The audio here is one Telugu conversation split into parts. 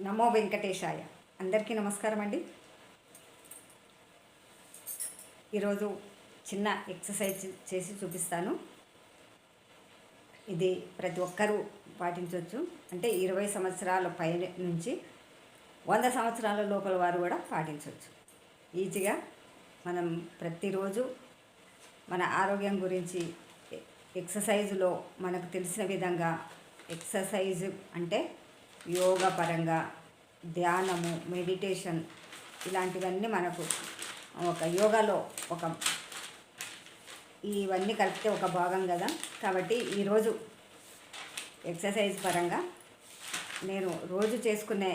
నమో వెంకటేశాయ. అందరికీ నమస్కారం అండి. ఈరోజు చిన్న ఎక్సర్సైజ్ చేసి చూపిస్తాను. ఇది ప్రతి ఒక్కరూ పాటించవచ్చు. అంటే ఇరవై సంవత్సరాల పై నుంచి వంద సంవత్సరాల లోపల వారు కూడా పాటించవచ్చు. ఈజీగా మనం ప్రతిరోజు మన ఆరోగ్యం గురించి ఎక్సర్సైజ్లో మనకు తెలిసిన విధంగా ఎక్సర్సైజ్ అంటే యోగ పరంగా ధ్యానము మెడిటేషన్ ఇలాంటివన్నీ మనకు ఒక యోగాలో ఒక ఇవన్నీ కలిపితే ఒక భాగం కదా. కాబట్టి ఈరోజు ఎక్సర్సైజ్ పరంగా నేను రోజు చేసుకునే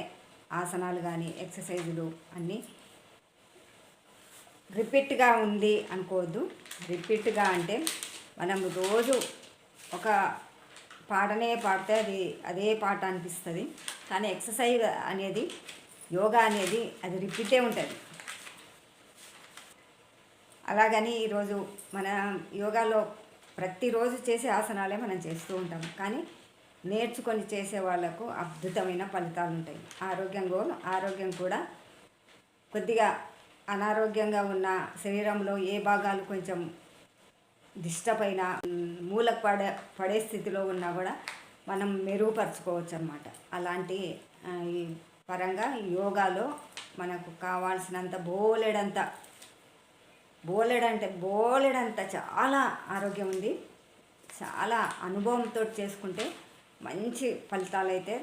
ఆసనాలు కానీ ఎక్సర్సైజులు అన్నీ రిపీట్గా ఉంది అనుకోవద్దు. రిపీట్గా అంటే మనం రోజు ఒక పాటనే పాడితే అది అదే పాట అనిపిస్తుంది. కానీ ఎక్సర్సైజ్ అనేది యోగా అనేది అది రిపీటే ఉంటుంది. అలాగని ఈరోజు మన యోగాలో ప్రతిరోజు చేసే ఆసనాలే మనం చేస్తూ ఉంటాం. కానీ నేర్చుకొని చేసే వాళ్ళకు అద్భుతమైన ఫలితాలు ఉంటాయి. ఆరోగ్యం ఆరోగ్యం కూడా కొద్దిగా అనారోగ్యంగా ఉన్న శరీరంలో ఏ భాగాలు కొంచెం దిష్టపైన మూలకు పడే పడే స్థితిలో ఉన్నా కూడా మనం మెరుగుపరచుకోవచ్చు అనమాట అలాంటి ఈ పరంగా యోగాలో మనకు కావాల్సినంత బోలెడంత బోలెడంటే బోలెడంత చాలా ఆరోగ్యం ఉంది. చాలా అనుభవంతో చేసుకుంటే మంచి ఫలితాలు అయితే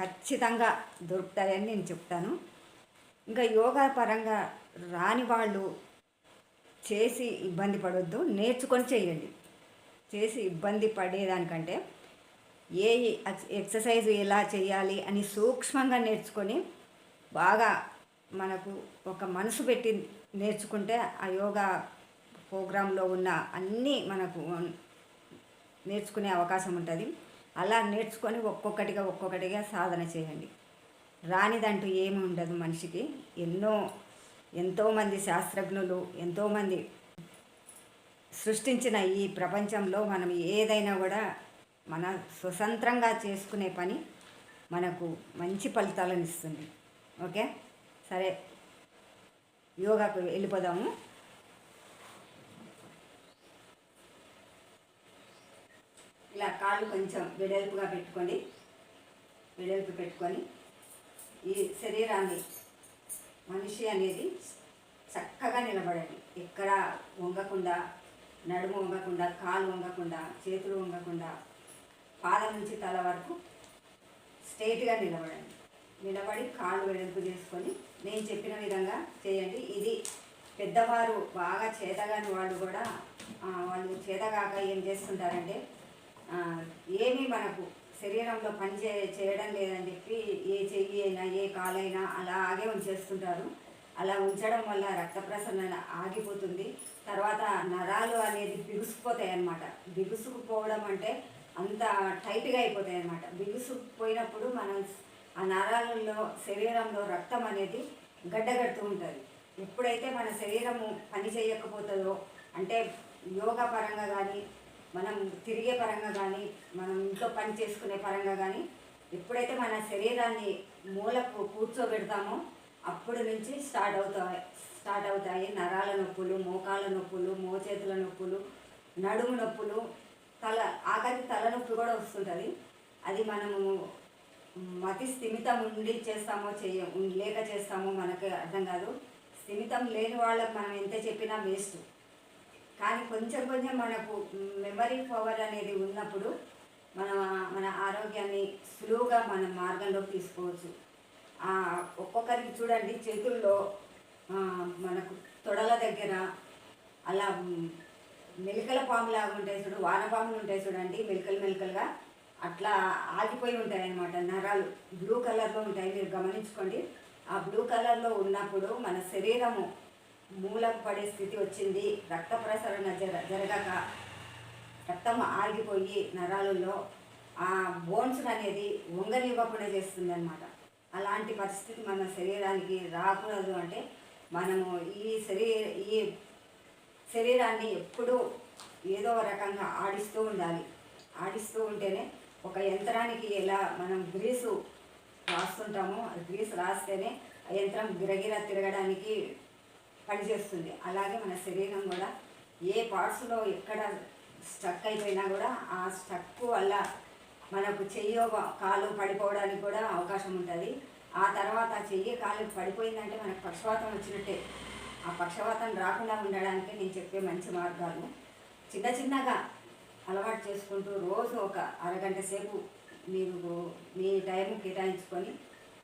ఖచ్చితంగా దొరుకుతాయని నేను చెప్తాను. ఇంకా యోగా పరంగా రాని వాళ్ళు చేసి ఇబ్బంది పడవద్దు నేర్చుకొని చేయండి. చేసి ఇబ్బంది పడేదానికంటే ఏ ఎక్సర్సైజ్ ఎలా చేయాలి అని సూక్ష్మంగా నేర్చుకొని బాగా మనకు ఒక మనసు పెట్టి నేర్చుకుంటే ఆ యోగా ప్రోగ్రాంలో ఉన్న అన్నీ మనకు నేర్చుకునే అవకాశం ఉంటుంది. అలా నేర్చుకొని ఒక్కొక్కటిగా ఒక్కొక్కటిగా సాధన చేయండి. రానిదంటూ ఏమి ఉండదు మనిషికి. ఎన్నో ఎంతోమంది శాస్త్రజ్ఞులు ఎంతోమంది సృష్టించిన ఈ ప్రపంచంలో మనం ఏదైనా కూడా మన స్వతంత్రంగా చేసుకునే పని మనకు మంచి ఫలితాలను ఇస్తుంది. ఓకే? సరే. యోగాకు వెళ్ళిపోదాము. ఇలా కాళ్ళు కొంచెం వెడల్పుగా పెట్టుకొని వెడల్పు పెట్టుకొని ఈ శరీరాన్ని మనిషి అనేది చక్కగా నిలబడండి. ఎక్కడ వంగకుండా నడుము వంగకుండా కాలు వంగకుండా చేతులు వంగకుండా పాదం నుంచి తల వరకు స్ట్రైట్గా నిలబడండి. నిలబడి కాళ్ళు వెడల్పు చేసుకొని నేను చెప్పిన విధంగా చేయండి. ఇది పెద్దవారు బాగా చేతగాని వాళ్ళు కూడా వాళ్ళు చేతగాక ఏం చేస్తుంటారంటే ఏమీ మనకు శరీరంలో పని చే చేయడం లేదని చెప్పి ఏ చెయ్యి అయినా ఏ కాలైనా అలాగే ఉంచేస్తుంటారు. అలా ఉంచడం వల్ల రక్త ప్రసరణ ఆగిపోతుంది. తర్వాత నరాలు అనేది బిగుసుకుపోతాయి అన్నమాట. బిగుసుకుపోవడం అంటే అంత టైట్గా అయిపోతాయి అన్నమాట. బిగుసుకుపోయినప్పుడు మనం ఆ నరాలలో శరీరంలో రక్తం అనేది గడ్డగడుతూ ఉంటుంది. ఎప్పుడైతే మన శరీరము పని చేయకపోతుందో అంటే యోగా పరంగా కానీ మనం తిరిగే పరంగా కానీ మనం ఇంట్లో పని చేసుకునే పరంగా కానీ ఎప్పుడైతే మన శరీరాన్ని మూలకు కూర్చోబెడతామో అప్పుడు నుంచి స్టార్ట్ అవుతాయి స్టార్ట్ అవుతాయి నరాల నొప్పులు మోకాల నొప్పులు మోచేతుల నొప్పులు నడుము నొప్పులు తల ఆఖరికి తలనొప్పి కూడా వస్తుంటుంది. అది మనము మతి స్థిమితం ఉండి చేస్తామో చేయ లేక చేస్తామో మనకు అర్థం కాదు. స్థిమితం లేని వాళ్ళకి మనం ఎంత చెప్పినా వేస్ట్. కానీ కొంచెం కొంచెం మనకు మెమరీ పవర్ అనేది ఉన్నప్పుడు మన మన ఆరోగ్యాన్ని సులువుగా మన మార్గంలోకి తీసుకోవచ్చు. ఆ, ఒక్కొక్కరికి చూడండి చేతుల్లో మనకు తొడల దగ్గర అలా మెలికల పాములాగా ఉంటాయి చూడు వానపాములు ఉంటాయి చూడండి మెలికలు మెలికలుగా అట్లా ఆగిపోయి ఉంటాయి అన్నమాట నరాలు బ్లూ కలర్లో ఉంటాయి మీరు గమనించుకోండి. ఆ బ్లూ కలర్లో ఉన్నప్పుడు మన శరీరము మూలకు పడే స్థితి వచ్చింది. రక్త ప్రసరణ జర జరగక రక్తం ఆగిపోయి నరాలలో ఆ బోన్స్ అనేది వంగనివ్వకుండా చేస్తుంది అనమాట అలాంటి పరిస్థితి మన శరీరానికి రాకూడదు అంటే మనము ఈ శరీర ఈ శరీరాన్ని ఎప్పుడూ ఏదో ఒక రకంగా ఆడిస్తూ ఉండాలి. ఆడిస్తూ ఉంటేనే ఒక యంత్రానికి ఎలా మనం గ్రీసు రాస్తుంటామో గ్రీసు గ్రీస్ రాస్తేనే ఆ యంత్రం గిరగిర తిరగడానికి పనిచేస్తుంది. అలాగే మన శరీరం కూడా ఏ పార్ట్స్లో ఎక్కడ స్టక్ అయిపోయినా కూడా ఆ స్టక్ వల్ల మనకు చెయ్యో కాలు పడిపోవడానికి కూడా అవకాశం ఉంటుంది. ఆ తర్వాత చెయ్యి కాలు పడిపోయిందంటే మనకు పక్షవాతం వచ్చినట్టే. ఆ పక్షవాతం రాకుండా ఉండడానికి నేను చెప్పే మంచి మార్గాలు. చిన్న చిన్నగా అలవాటు చేసుకుంటూ రోజు ఒక అరగంట సేపు మీరు మీ టైం కేటాయించుకొని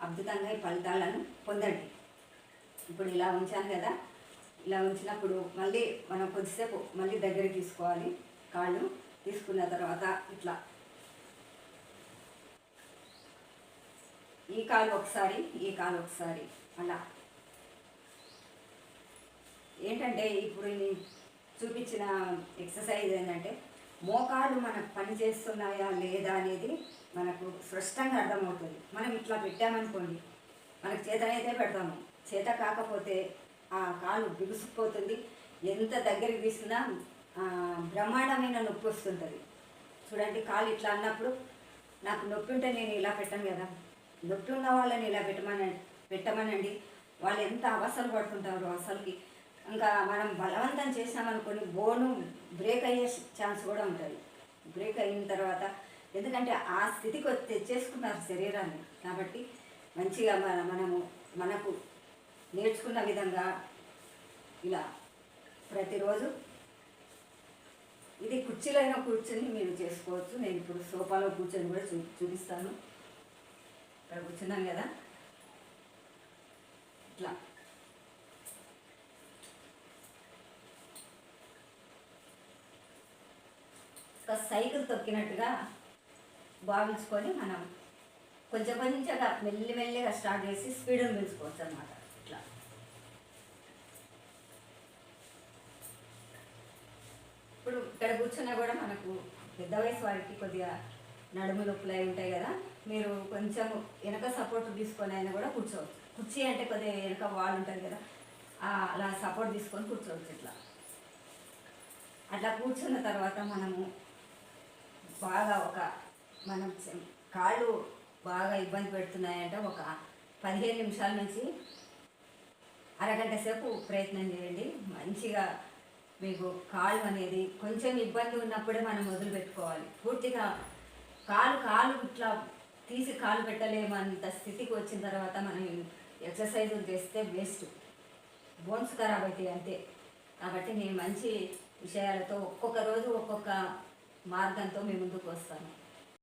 అద్భుతంగా ఈ ఫలితాలను పొందండి. ఇప్పుడు ఇలా ఉంచాను కదా. ఇలా ఉంచినప్పుడు మళ్ళీ మనం కొద్దిసేపు మళ్ళీ దగ్గర తీసుకోవాలి. కాళ్ళు తీసుకున్న తర్వాత ఇట్లా. ఈ కాలు ఒకసారి ఈ కాలు ఒకసారి. అలా. ఏంటంటే ఇప్పుడు చూపించిన ఎక్సర్సైజ్ ఏంటంటే మోకాలు మనకు పని చేస్తున్నాయా లేదా అనేది మనకు స్పష్టంగా అర్థమవుతుంది. మనం ఇట్లా పెట్టామనుకోండి మనకు చేతనైతే పెడతాము. చేత కాకపోతే ఆ కాలు బిగుసుకుపోతుంది. ఎంత దగ్గరికి తీసుకున్నా బ్రహ్మాండమైన నొప్పి వస్తుంటుంది. చూడండి కాలు ఇట్లా అన్నప్పుడు నాకు నొప్పి ఉంటే నేను ఇలా పెట్టాను కదా. నొప్పి ఉన్న వాళ్ళని ఇలా పెట్టమని పెట్టమనండి. వాళ్ళు ఎంత అవసరం పడుతుంటారు అసలుకి. ఇంకా మనం బలవంతం చేసామనుకొని బోను బ్రేక్ అయ్యే ఛాన్స్ కూడా ఉంటుంది. బ్రేక్ అయిన తర్వాత ఎందుకంటే ఆ స్థితికి తెచ్చేసుకున్నారు శరీరాన్ని. కాబట్టి మంచిగా మన మనము మనకు నేర్చుకున్న విధంగా ఇలా ప్రతిరోజు ఇది కుర్చీలైన కూర్చొని మీరు చేసుకోవచ్చు. నేను ఇప్పుడు సోఫాలో కూర్చొని కూడా చూ చూపిస్తాను. ఇక్కడ కూర్చున్నాను కదా. ఇట్లా. ఒక సైకిల్ తొక్కినట్టుగా భావించుకొని మనం కొంచెం కొంచెంగా మెల్లి మెల్లిగా స్టార్ట్ చేసి స్పీడ్ని పెంచుకోవచ్చు అనమాట ఇట్లా ఇప్పుడు ఇక్కడ కూర్చున్నా కూడా మనకు పెద్ద వయసు వారికి కొద్దిగా నడుము నొప్పులు అయి ఉంటాయి కదా. మీరు కొంచెం వెనక సపోర్ట్ తీసుకొని అయినా కూడా కూర్చోవచ్చు. కుర్చీ అంటే కొద్దిగా వెనక వాల్ ఉంటుంది కదా అలా సపోర్ట్ తీసుకొని కూర్చోవచ్చు ఇట్లా. అట్లా కూర్చున్న తర్వాత మనము బాగా ఒక మనం కాళ్ళు బాగా ఇబ్బంది పెడుతున్నాయంటే ఒక పదిహేను నిమిషాల నుంచి అరగంట సేపు ప్రయత్నం చేయండి. మంచిగా మీకు కాలు అనేది కొంచెం ఇబ్బంది ఉన్నప్పుడే మనం మొదలు పెట్టుకోవాలి పూర్తిగా కాలు కాలు ఇట్లా తీసి కాలు పెట్టలేమంత స్థితికి వచ్చిన తర్వాత మనం ఎక్సర్సైజులు చేస్తే వేస్ట్. బోన్స్ ఖరాబ్ అవుతాయి అంతే. కాబట్టి నేను మంచి విషయాలతో ఒక్కొక్క రోజు ఒక్కొక్క మార్గంతో మీ ముందుకు వస్తాను.